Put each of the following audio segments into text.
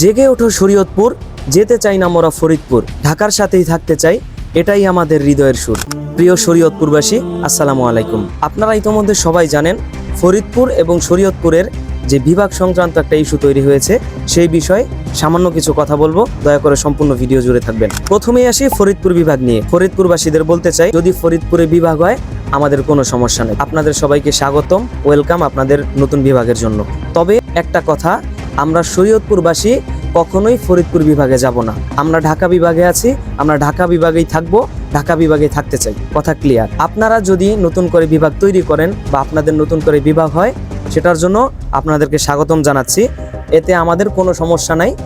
জেগে ওঠো শরীয়তপুর, যেতে চাই না মোরা ফরিদপুর। ঢাকার সাথেই থাকতে চাই, এটাই আমাদের হৃদয়ের সুর। প্রিয় শরীয়তপুরবাসী, আসসালামু আলাইকুম। আপনারা ইতোমধ্যে সবাই জানেন, ফরিদপুর এবং শরীয়তপুরের যে বিভাগ সংক্রান্ত একটা ইস্যু তৈরি হয়েছে, সেই বিষয়ে সামান্য কিছু কথা বলব। দয়া করে সম্পূর্ণ ভিডিও জুড়ে থাকবেন। প্রথমেই আসি ফরিদপুর বিভাগ নিয়ে। ফরিদপুরবাসীদের বলতে চাই, যদি ফরিদপুরে বিভাগ হয়, আমাদের কোনো সমস্যা নেই। আপনাদের সবাইকে স্বাগতম, ওয়েলকাম আপনাদের নতুন বিভাগের জন্য। তবে একটা কথা আমরা শরীয়তপুরবাসী কখনোই ফরিদপুর বিভাগে যাব না। আমরা ঢাকা বিভাগে আছি, আমরা ঢাকা বিভাগেই থাকব, ঢাকা বিভাগে থাকতে চাই। কথা ক্লিয়ার আপনারা যদি নতুন করে বিভাগ তৈরি করেন বা আপনাদের নতুন করে বিভাগ হয়, সেটার জন্য আপনাদেরকে স্বাগতম জানাচ্ছি। এতে আমাদের কোনো সমস্যা নাই।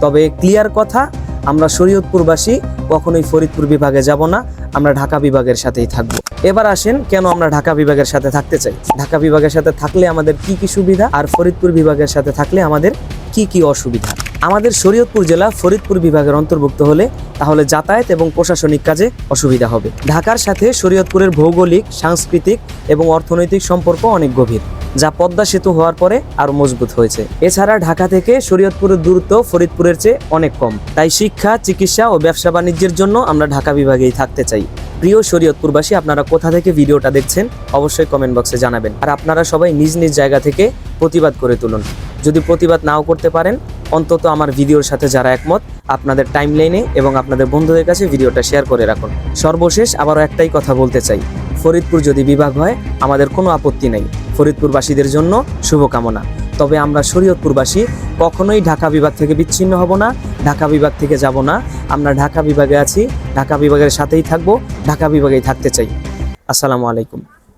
তবে ক্লিয়ার কথা, আমরা শরীয়তপুরবাসী কখনোই ফরিদপুর বিভাগে যাব না, আমরা ঢাকা বিভাগের সাথেই থাকব। এবার আসেন কেন আমরা ঢাকা বিভাগের সাথে থাকতে চাই? ঢাকা বিভাগের সাথে থাকলে আমাদের কি কি সুবিধা? আর ফরিদপুর বিভাগের সাথে থাকলে আমাদের কি কি অসুবিধা? আমাদের শরীয়তপুর জেলা ফরিদপুর বিভাগের অন্তর্ভুক্ত হলে তাহলে যাতায়াত এবং প্রশাসনিক কাজে অসুবিধা হবে। ঢাকার সাথে শরীয়তপুরের ভৌগোলিক, সাংস্কৃতিক এবং অর্থনৈতিক সম্পর্ক অনেক গভীর, যা পদ্মা সেতু হওয়ার পরে আরও মজবুত হয়েছে। এছাড়া ঢাকা থেকে শরীয়তপুরের দূরত্ব ফরিদপুরের চেয়ে অনেক কম। তাই শিক্ষা, চিকিৎসা ও ব্যবসা বাণিজ্যের জন্য আমরা ঢাকা বিভাগেই থাকতে চাই। প্রিয় শরীয়তপুরবাসী আপনারা কোথা থেকে ভিডিওটা দেখছেন অবশ্যই কমেন্ট বক্সে জানাবেন। আর আপনারা সবাই নিজ নিজ জায়গা থেকে প্রতিবাদ করে তুলুন। যদি প্রতিবাদ নাও করতে পারেন, অন্তত আমার ভিডিওর সাথে যারা একমত, আপনাদের টাইমলাইনে এবং আপনাদের বন্ধুদের কাছে ভিডিওটা শেয়ার করে রাখুন। সর্বশেষ আবারও একটাই কথা বলতে চাই। ফরিদপুর যদি বিভাগ হয়, আমাদের কোনো আপত্তি নেই। ফরিদপুরবাসীদের জন্য শুভকামনা। তবে আমরা শরীয়তপুরবাসী কখনোই ঢাকা বিভাগ থেকে বিচ্ছিন্ন হব না, ঢাকা বিভাগ থেকে যাব না। আমরা ঢাকা বিভাগে আছি, ঢাকা বিভাগের সাথেই থাকব, ঢাকা বিভাগেই থাকতে চাই। আসসালামু আলাইকুম।